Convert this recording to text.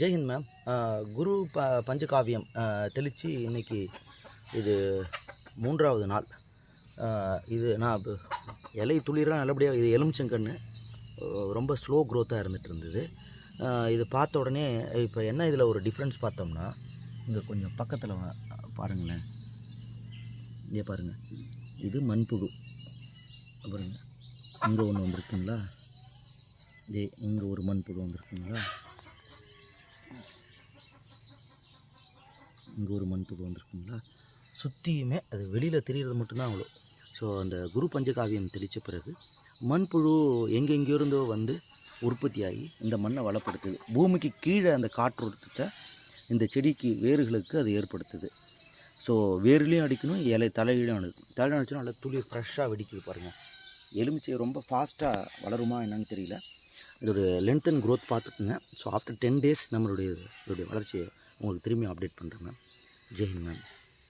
ஜெய்ஹிந்த் ma'am. குரு ப பஞ்சகாவியம் தெளித்து இன்னைக்கு இது மூன்றாவது நாள். இது நான் இலை துளிரெலாம் நல்லபடியாக இது எலுமிச்சங்கன்று ரொம்ப ஸ்லோ க்ரோத்தாக இருந்துகிட்டு இருந்தது. இது பார்த்த உடனே இப்போ என்ன இதில் ஒரு டிஃப்ரென்ஸ் பார்த்தோம்னா இங்கே கொஞ்சம் பக்கத்தில் பாருங்களேன். இங்கே பாருங்கள் இது மண்புழு. பாருங்க. இங்கே ஒன்று வந்திருக்குங்களா? இதே இங்கே ஒரு மண்புழு வந்திருக்குங்களா? இங்கே ஒரு மண்புழு வந்திருக்குங்களா சுற்றியுமே அது வெளியில் தெரிகிறது மட்டும்தான் அவ்வளோ ஸோ அந்த குரு பஞ்சகாவியம் தெளித்த பிறகு மண்புழு எங்கெங்கேயோ இருந்தோ வந்து உற்பத்தியாகி இந்த மண்ணை வளப்படுத்துது. பூமிக்கு கீழே அந்த காற்றோட்டத்தை இந்த செடிக்கு வேர்களுக்கு அது ஏற்படுத்துது. ஸோ வேர்லேயும் அடிக்கணும் இலை தலையிலையும் அடிக்கணும். தலையில அடிச்சா நல்லா துளி ஃப்ரெஷ்ஷாக வெடிக்குது பாருங்கள் எலுமிச்சை ரொம்ப ஃபாஸ்ட்டாக வளருமா என்னன்னு தெரியல. இதோட லென்த் அண்ட் க்ரோத் பார்த்துக்குங்க. ஸோ ஆஃப்டர் டென் டேஸ் நம்மளுடைய இதோடைய வளர்ச்சியை உங்களுக்கு திரும்பி அப்டேட் பண்ணுறேன் மேம் ஜெய்ஹிந்த் மேம்